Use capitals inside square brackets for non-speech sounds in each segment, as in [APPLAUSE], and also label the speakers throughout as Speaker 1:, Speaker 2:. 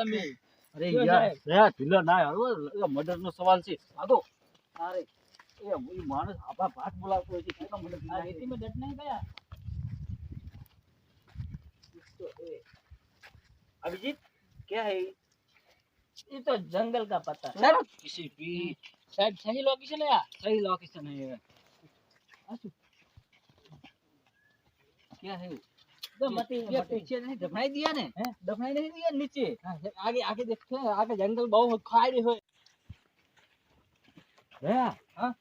Speaker 1: તમે
Speaker 2: અરે
Speaker 1: જો
Speaker 2: યાર
Speaker 1: સાહેબ.
Speaker 2: રે ઢીલો ના આવ્યો મર્ડર નો સવાલ છે આગો અરે એ એ માણસ આભા ભાત બોલાવતો હોય છે કેટલા મર્ડર
Speaker 1: આ રેતીમાં ડટ નહીં ગયા
Speaker 2: अभिजीत क्या है
Speaker 1: ये तो जंगल का पता
Speaker 2: सर किसी भी
Speaker 1: शायद सही लोकेशन है यार
Speaker 2: सही लोकेशन है ये क्या है હા?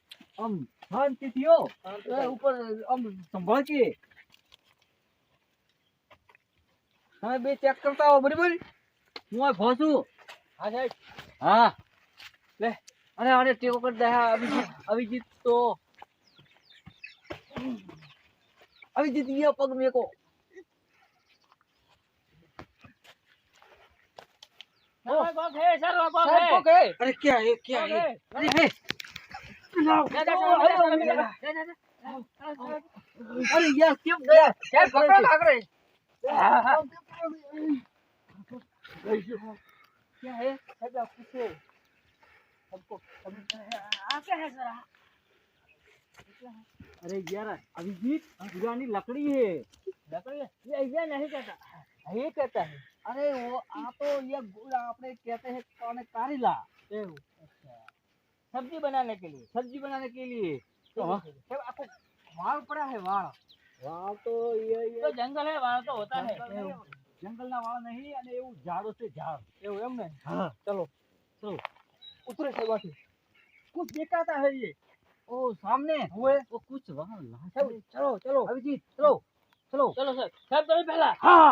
Speaker 2: તમે બે ચેક કરતા હો બરાબર? હું આ ભોસું
Speaker 1: હા સાહેબ.
Speaker 2: હા. લે અને આને ટેકો કરી દે અભિજીત અભિજીત તો. અભિજીત
Speaker 1: ગયા
Speaker 2: પગ મેકો. अरे क्या है क्या है अरे अरे यार क्यों गया
Speaker 1: यार
Speaker 2: लग रहे अरे यार अभिजीत पुरानी लकड़ी है
Speaker 1: लकड़ी ऐसा नहीं कहता
Speaker 2: ये कहता है अरे वो आप तो ये गुड़ आपने कहते हैं कौन कारीला
Speaker 1: सब्जी बनाने के लिए
Speaker 2: सब्जी बनाने के लिए तो हाँ, सब आपको वाल पड़ा है वाल वाल तो ये
Speaker 1: तो
Speaker 2: ये
Speaker 1: जंगल है वहाँ तो होता है
Speaker 2: જંગલના વાળ નહીં અને એવું ઝાડો છે ઝાડ
Speaker 1: એવું એમ ને
Speaker 2: हाँ चलो चलो
Speaker 1: ઉતરે છે બાકી
Speaker 2: कुछ दिखाता है ये ओ सामने हुए वो कुछ वहाँ लाश है।
Speaker 1: ચલો ચલો
Speaker 2: अभिजीत चलो चलो
Speaker 1: ચલો સર સાહેબ તમે પહેલા
Speaker 2: हाँ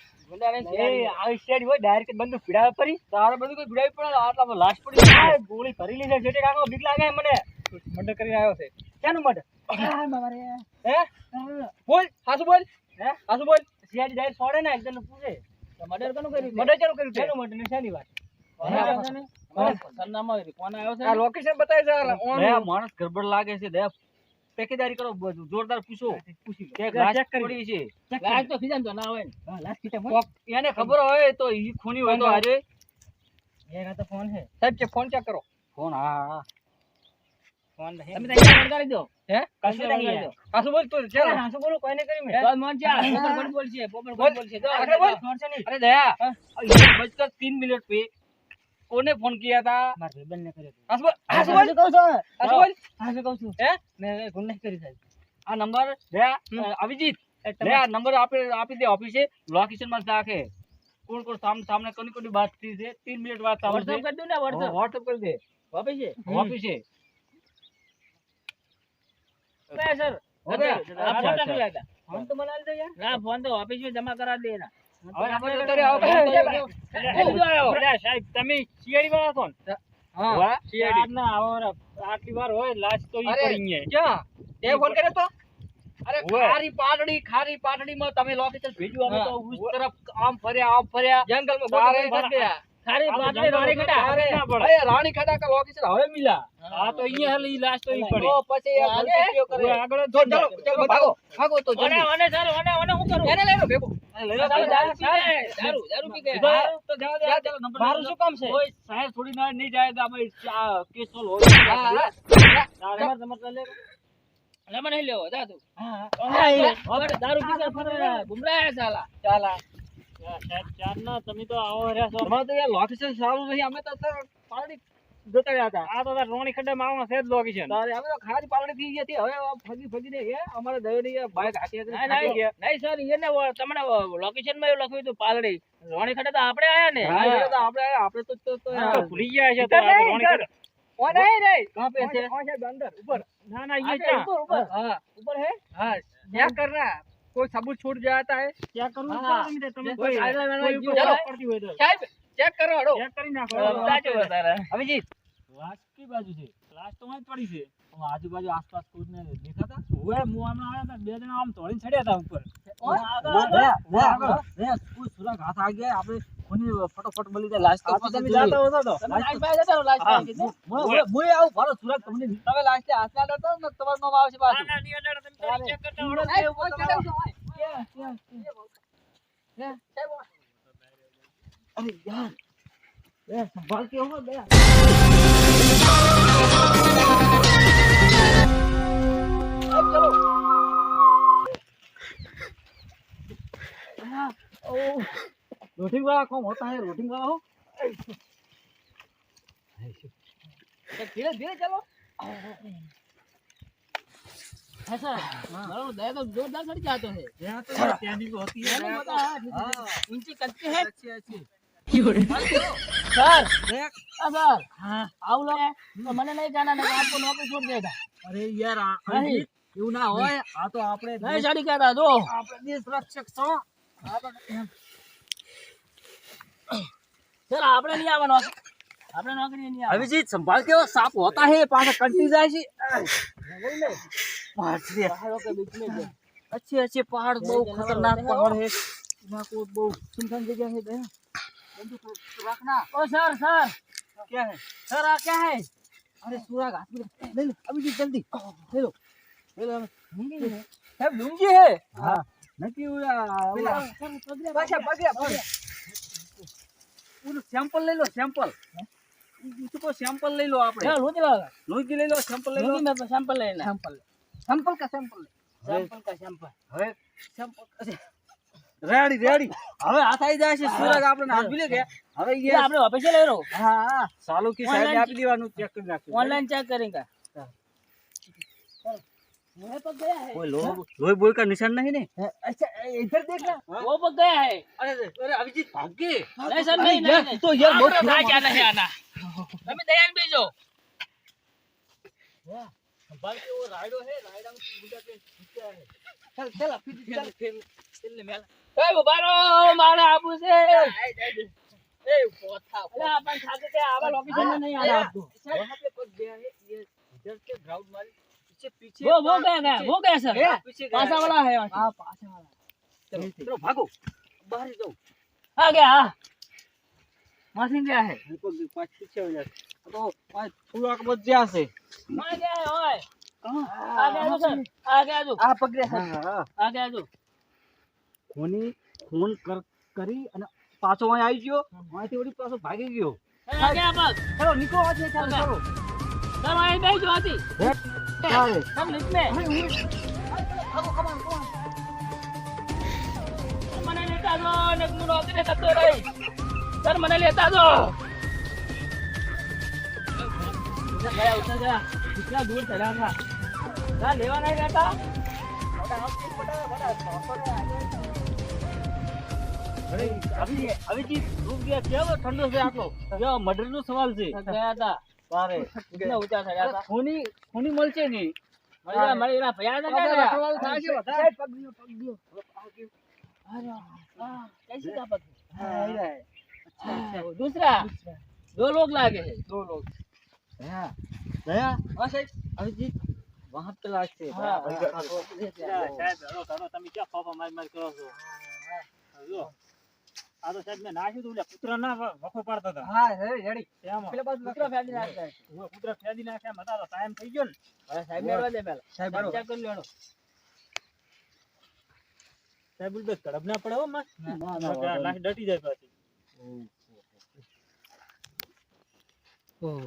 Speaker 1: ડાયરેક્ટ બંદૂક પીડાવે પરી
Speaker 2: તારે બધું કોઈ ભીડાવી પડે આટલામાં લાશ પડી
Speaker 1: ગોળી ભરી લીધે. જેટે કાકો બીક લાગે મને. મર્ડર કરીને આવ્યો છે. ક્યાંનું મર્ડર? હે બોલ હાસુ બોલ. હે? હાસુ બોલ. સીઆઈડી ડાયરેક્ટ છોડે ને એકદમ પૂછે મર્ડર કોનું કર્યું મર્ડર કેનું કર્યું કેનું મર્ડર ને શેની વાત? છે સરનામા કોણ આવ્યો છે?
Speaker 2: લોકેશન બતાય છે માણસ ગરબડ લાગે છે દયા ટેકેદારી કરો બધું. જોરદાર પૂછો. કે એને ખબર હોય તો ખૂની હોય તો આજે.
Speaker 1: ફોન
Speaker 2: ચેક કરો. ફોન હા હા
Speaker 1: ફોન
Speaker 2: મિનિટ પે कौन ने फ़ोन किया था अभिजीत। नंबर आप दे ऑफ़िस लोकेशन मत आके। कौन कौन सामने सामने कौन कौन बात की थी? तीन मिनट बाद
Speaker 1: व्हाट्सएप कर दो ना व्हाट्सएप
Speaker 2: व्हाट्सएप कर दे।
Speaker 1: वापस से
Speaker 2: हाँ, वापस
Speaker 1: से
Speaker 2: सर
Speaker 1: आप
Speaker 2: अच्छा,
Speaker 1: फ़ोन तो मना ले यार। ना फ़ोन तो ऑफ़िस
Speaker 2: हाँ,
Speaker 1: तो
Speaker 2: में
Speaker 1: जमा करा देना। સાહેબ વાર હોય લાસ્ટ તો
Speaker 2: અરે ખારી પાટડી ખારી પાટડી તમે લોકેશન
Speaker 1: ભેજવા
Speaker 2: તો આમ ફર્યા આમ ફર્યા. જંગલમાં ખારી
Speaker 1: વાત
Speaker 2: ને
Speaker 1: રાણી ખડા
Speaker 2: અરે રાણી ખડા કા લોકેશન હવે મિલા
Speaker 1: હા તો અહીંયા ગુમરાયા
Speaker 2: ચાલા ચાલા
Speaker 1: તમને લોકેશનમાં એવું લખ્યું હતું પાલડી રોણી ખડે તો આપડે આયા ને?
Speaker 2: આપણે તો
Speaker 1: ભૂલી ગયા છે ના ના
Speaker 2: ઉપર ઉપર. હે. હા? કરના. કોઈ સબૂત છૂટ જાતા હે.
Speaker 1: ચેક કરવું
Speaker 2: પડે
Speaker 1: તમે. કોઈ ચલો
Speaker 2: સાહેબ
Speaker 1: ચેક કરો હડો
Speaker 2: ચેક કરી નાખો.
Speaker 1: સાચો તારા. અભિજીત.
Speaker 2: લાસ્ટ કી બાજુ છે? લાસ્ટ તો માં જ પડી છે. આજુબાજુ આસપાસ કોઈ ને દેખાતા હું હમણાં આવ્યા હતા બે જણા આમ તોડીને ચડ્યા હતા ઉપર. આગળ આગળ સુરત હાથ આ ગયા આપણે કોની ફટાફટ મળી જાય. લાસ્ટ તો
Speaker 1: તમે જાતા હો તો. લાસ્ટ પાય જતા હો લાસ્ટ
Speaker 2: પાય
Speaker 1: પાસે
Speaker 2: હું- હું- હું- હું આવું ભારો સુરંગ તમને તમે લાસ્ટે હાથ ના ને તમારું નામ આવશે પાછું. અરે યાર. બે સંભાળ કે હો બે [LAUGHS] रोटिंग वाला कौन होता है रोटिंग वाला हो
Speaker 1: ધીરે ધીરે ચાલો ऐसा मारो दया तो जोरदार चढ़ जाते हैं
Speaker 2: यहाँ तो टैनिंग होती है
Speaker 1: मैंने पता है
Speaker 2: हाँ।
Speaker 1: ऊंची करते हैं
Speaker 2: अच्छी अच्छी
Speaker 1: सर
Speaker 2: देख
Speaker 1: हाँ सर
Speaker 2: हाँ
Speaker 1: आओ लोग तो मैंने नहीं जाना नहीं आपको नौकरी छोड़ देगा
Speaker 2: અરે યાર આ
Speaker 1: નહીં.
Speaker 2: એવું ના હોય આ તો આપણે
Speaker 1: नहीं साड़ी कहता दो
Speaker 2: આપણે દેશ રક્ષક છો આપણે
Speaker 1: सर आपने नहीं आवा नौकरी आपने नौकरी नहीं आवा
Speaker 2: अभिजीत संभाल के वो सांप होता है पास कंटी जाए छी पहाड़ से
Speaker 1: पहाड़ों के बीच में जो
Speaker 2: अच्छे अच्छे पहाड़ बहुत
Speaker 1: जानवर
Speaker 2: खतरनाक
Speaker 1: होते हैं
Speaker 2: पहाड़ है यहाँ को बहुत सुनसान जगह है दया बंदूक रखना
Speaker 1: ओ सर सर
Speaker 2: क्या है
Speaker 1: सर आ क्या है
Speaker 2: अरे सुराग हाथ में ले लो अभिजीत जल्दी ले लो ले लो
Speaker 1: सब लुंगी है
Speaker 2: हाँ નથી ઓલા ઓલા પાછા પગલા પગ ઓલું સેમ્પલ લઈ લો સેમ્પલ શું સેમ્પલ લઈ લો આપણે.
Speaker 1: લોચી લો
Speaker 2: લોચી લઈ લો સેમ્પલ લઈ લો.
Speaker 1: સેમ્પલ લઈ લે
Speaker 2: સેમ્પલ સેમ્પલ કા સેમ્પલ
Speaker 1: સેમ્પલ કા સેમ્પલ
Speaker 2: હવે? સેમ્પલ રેડી રેડી હવે હાથ આવી જાય છે. સુરજ આપણે આપી લે કે? હવે એ
Speaker 1: આપણે ઓફિસે લઈ રહ્યો
Speaker 2: હા ચાલુ કે સાહેબ આપી દેવાનું ચેક કરી નાખ્યું
Speaker 1: ઓનલાઈન ચેક કરી નાખ્યું मुझे तो गया है
Speaker 2: કોઈ લોહી લોહી બોય કા નિશાન નહીં ને
Speaker 1: अच्छा इधर देखना वो पक गया है
Speaker 2: અરે અરે અભિજીત ભાગે
Speaker 1: नहीं सर नहीं नहीं नहीं।
Speaker 2: તો યાર બહુ
Speaker 1: આપણે ભાઈ ક્યાં નહીં [LAUGHS] આના તમે દયાન બીજો
Speaker 2: संभाल के वो राइडो है राइडा में बुझा के खींचा है चल चल फिर चल फिर चल ले मेला
Speaker 1: એ ઉભા રહો મારે આબુ છે
Speaker 2: ए पोथा
Speaker 1: અરે આપણ સાથે કે આવા લોકેશન में नहीं आना आपको
Speaker 2: वहां पे पक गया है ये इधर से ग्राउंड वाले पीछे पीछे
Speaker 1: वो वो गया गया वो गया सर
Speaker 2: पीछे गया
Speaker 1: पासा
Speaker 2: है।
Speaker 1: वाला है
Speaker 2: हाँ पासा वाला चलो चलो भागो बाहर ही जाओ
Speaker 1: आ गया हाँ मशीन गया है
Speaker 2: हमको पाँच पीछे हो जाते तो पाँच थोड़ा के बच गया से
Speaker 1: मार गया है ओए
Speaker 2: कहाँ
Speaker 1: आ गया जो सर आ गया जो
Speaker 2: आ पकड़े हाँ हाँ
Speaker 1: आ गया जो
Speaker 2: ખૂની ખૂન કર કરી અને પાછો અહીં આવી ગયો અહીંથી વળી પાછો ભાગી ગયો
Speaker 1: आ गया बस
Speaker 2: ચલો નીકળો આજે 네. 남
Speaker 1: 늦네. 하고
Speaker 2: 가만
Speaker 1: 가만. મને લેતા દૂર થયા હતા લેવા
Speaker 2: નહીં રહેતા અભિજીત રૂપ ગયા, કેવો ઠંડો છે આટલો મર્ડર નો સવાલ છે
Speaker 1: ગયા હતા
Speaker 2: તારે
Speaker 1: कितना ऊंचा चढ़ा था
Speaker 2: ખૂની ખૂની મળશે નહીં
Speaker 1: मरिया मरिया भैया ने क्या
Speaker 2: અરે,
Speaker 1: किया
Speaker 2: અઠવાડિયું થાય છે, વધારે.
Speaker 1: साइड पक दियो पक दियो अरे वाह कैसे का पक
Speaker 2: હા, આવી રહ્યા.
Speaker 1: हाँ, वो दूसरा दो लोग लागे हैं दो लोग
Speaker 2: દયા દયા હા સાહેબ અભિજીત વહાં पे લાગશે
Speaker 1: हाँ,
Speaker 2: બરાબર.
Speaker 1: हाँ, वो लेते हैं।
Speaker 2: સાહેબ હેલો કરો તમે ક્યાં ફાફા મારી મારી કરો છો જો આ તો સાહેબ મેં નાખ્યું હતું કુતરા ના વખો પાડતા હતા.
Speaker 1: હા હે રેડી
Speaker 2: એમ.
Speaker 1: પેલા પાછું કૂતરા ફેદી નાખ્યા.
Speaker 2: હું કૂતરા ફેદી નાખ્યા મતા તો ટાઈમ થઈ ગયો ને.
Speaker 1: હવે સાહેબ ને વાલે પેલા.
Speaker 2: સાહેબ
Speaker 1: ચેક કરી લેણો
Speaker 2: સાહેબ ઉલબે કડબ ના પડે હો માં.
Speaker 1: ના ના
Speaker 2: લાશ ડટી જાય પાછી. ઓહ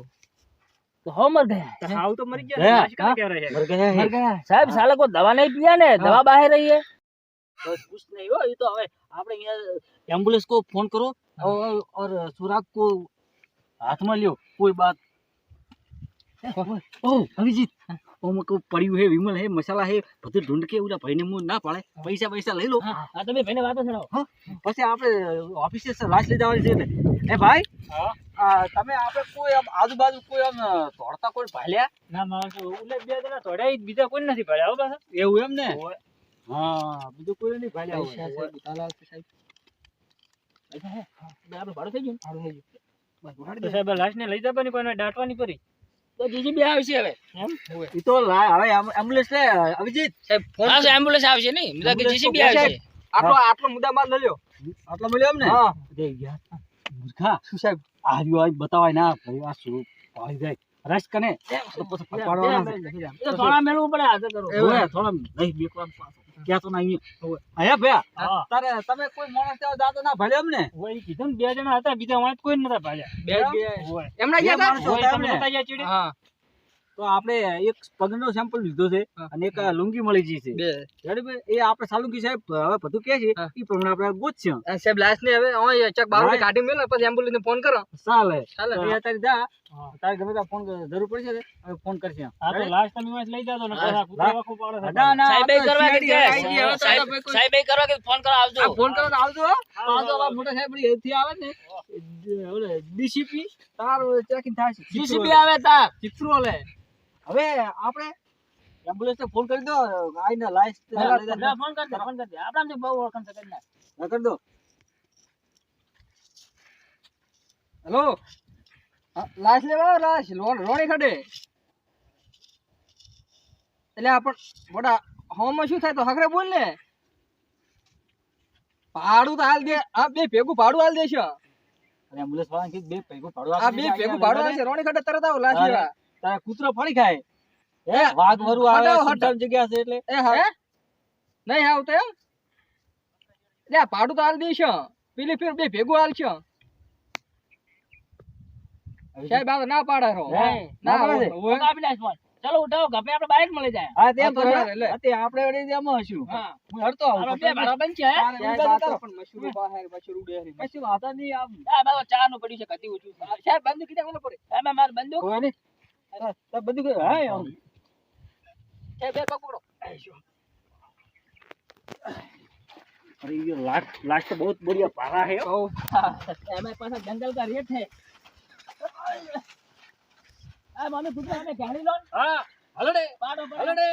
Speaker 2: તો મરી ગયા
Speaker 1: મર ગયા સાહેબ સાલા કોઈ દવા નહીં પીયા ને? દવા બહાર રહી હે?
Speaker 2: बस कुछ नहीं हो ये तो હવે આપણે અહીંયા एम्बुलेंस को फोन करो और और सुराग को हाथ में લ્યો कोई बात ओ अभिजीत ઓમ કો પડ્યું હે વિમલ હે મસાલા હે બધું ઢૂંઢ કે ઓલા ભાઈને મું ના પાડે પૈસા પૈસા લઈ લો
Speaker 1: हाँ हाँ तो मैं पहले बात सुनाओ
Speaker 2: પછી આપણે ઓફિસે લાશ લઈ જવાની છે ને એ ભાઈ આ તમે આપણે કોઈ આમ આજુબાજુ કોઈ આમ તોડતા કોઈ ભાલ્યા
Speaker 1: ના માણસો ઉલે બે જણા થોડા બીજા કોઈ નથી પડ્યા હો પાછા
Speaker 2: એવું એમ ને હા બીજું કોઈ નહીં ભાલ્યા
Speaker 1: પૈસા છે, તાલા છે સાહેબ.
Speaker 2: આપણે ભાડું થઈ ગયું
Speaker 3: સારું થઈ ગયું.
Speaker 4: તો
Speaker 3: દે.
Speaker 4: સાહેબ લાશને લઈ જવાની કોઈને દાટવાની પડી
Speaker 2: તો જીસીબી આવશે હવે
Speaker 3: હોય.
Speaker 2: તો હવે એમ્બ્યુલન્સ લે અભિજીત
Speaker 3: સાહેબ, ફોન
Speaker 2: હા, એમ્બ્યુલન્સ આવશે નહીં મેં કીધું
Speaker 3: એમ્બ્યુલન્સ
Speaker 2: જીસીબી આવશે
Speaker 3: આટલો આટલો મુદ્દા માલ
Speaker 2: આટલો મળ્યો એમ ને
Speaker 3: હા
Speaker 2: દે યાર મૂર્ખા
Speaker 3: શું સાહેબ
Speaker 2: આ રહ્યું આ બતાવાય ના ભાઈ આ શું ભાઈ જાય રસ કને
Speaker 3: થોડા મેળવું પડે હાથે કરો
Speaker 2: થોડા નહીં બેકવાનું પાછું. ક્યાં તો ના અહીંયા. ભયા, તારે તમે કોઈ માણસ ત્યાં જાતો ના ભલે
Speaker 4: અમને? કીધું ને બે જણા હતા બીજા વાંચ કોઈ નતા ભાલ્યા.
Speaker 3: બે એમના ગયા હતા?
Speaker 2: માણસો
Speaker 4: હોય
Speaker 2: હતા
Speaker 4: તમે નતા ગયા ચીડે
Speaker 3: હા.
Speaker 2: તો આપણે એક પગનો સેમ્પલ લીધો છે અને એક લુંગી મળી ગઈ છે. બરાબર? એ આપણે સાલુંગી સાહેબ હવે બધું કે છે એ પ્રમાણે આપણે ગોતશું.
Speaker 3: સાહેબ લાસ્ટ ને હવે અહીં ચક
Speaker 2: લાશ.
Speaker 3: કાઢી મેલ પછી એમ્બ્યુલન્સ ને ફોન કરો.
Speaker 2: ચાલે.
Speaker 3: ચાલે
Speaker 2: એ અત્યારે જા. તારે ગમે ત્યાં ફોન જરૂર પડશે હવે ફોન કરશે.
Speaker 4: હા તો લાસ્ટ ટાઈમ મેચ લઈ જાતો ને કુતરા પાડે
Speaker 2: ના ના
Speaker 1: સાહેબ, એ કરવા કે સાહેબ એ કરવા કે ફોન કરો આવજો.
Speaker 3: ફોન કરો તો આવજો હો.
Speaker 2: આ મોટા સાહેબની એથી આવે ને ઓલે ડીસીપી તારો ચેકિંગ થાય છે.
Speaker 3: જીસીબી આવે તાર.
Speaker 2: ચિત્રો લે હવે આપણે એમ્બ્યુલન્સ ને ફોન કરી દો આઈને લાઈસ
Speaker 4: ફોન કરી દે ફોન કરી દે. આપણામાંથી બહુ ઓળખાણ છે કરી નાખ.
Speaker 2: કરી દો.
Speaker 3: હેલો લાશ લેવા લાશ રોણી ખડે. એટલે આપણ મોટા હોમમાં શું થાય તો હકરે બોલ ને. ભાડું તો હાલ દે આ બે ભેગું ભાડું હાલ દેશે.
Speaker 2: એમ્બ્યુલન્સ વાળા બે ભેગું ભાડું
Speaker 3: આ બે ભેગું ભાડું હાલશે રોણી ખડે તરત આવો લાશ લેવા.
Speaker 2: તારે કૂતરો ફરી ખાય.
Speaker 3: હે?
Speaker 2: વાઘ વરુ આવે
Speaker 3: હટાવો,
Speaker 2: જગ્યા છે એટલે.
Speaker 3: એ હા. નહીં આવતો એમ? લે પાડું તો હાલ દેશે પેલી ફેર બે ભેગું હાલ છે. સાહેબ આ ના પાડે રો ના
Speaker 2: પાડે?
Speaker 4: લાશ ફોન. ચાલો ઉઠાવો ગપે આપણે બાઈક મળી જાય.
Speaker 2: હા તેમ
Speaker 3: તો
Speaker 2: તો
Speaker 3: ચાલે,
Speaker 2: આપણે વળી એમાં હશું.
Speaker 3: હા.
Speaker 2: હું હરતો આવું.
Speaker 4: બે?
Speaker 3: સાહેબ, આ તો પણ મશરૂ બહાર, મશરૂ ડેરી.
Speaker 2: કશું વાંધો નહીં આમ
Speaker 4: આ બાબા ચા નું પડ્યું છે કતી ઊંચું
Speaker 3: સાહેબ બંધ કીધા મને પડે?
Speaker 4: એમાં મારે બંધ
Speaker 2: કોઈ નહીં. બધું કઈ- હા આમ.
Speaker 3: સાહેબ બે પગ પકડો
Speaker 2: अरे ये लास्ट लास्ट तो बहुत बढ़िया पारा है
Speaker 3: બહુ
Speaker 4: એમાં પાછા જંગલ કા રેટ है આ મને કૂતરા ને ગાડી લો
Speaker 3: હા હલડે
Speaker 4: પાડો પાડો
Speaker 3: હલડે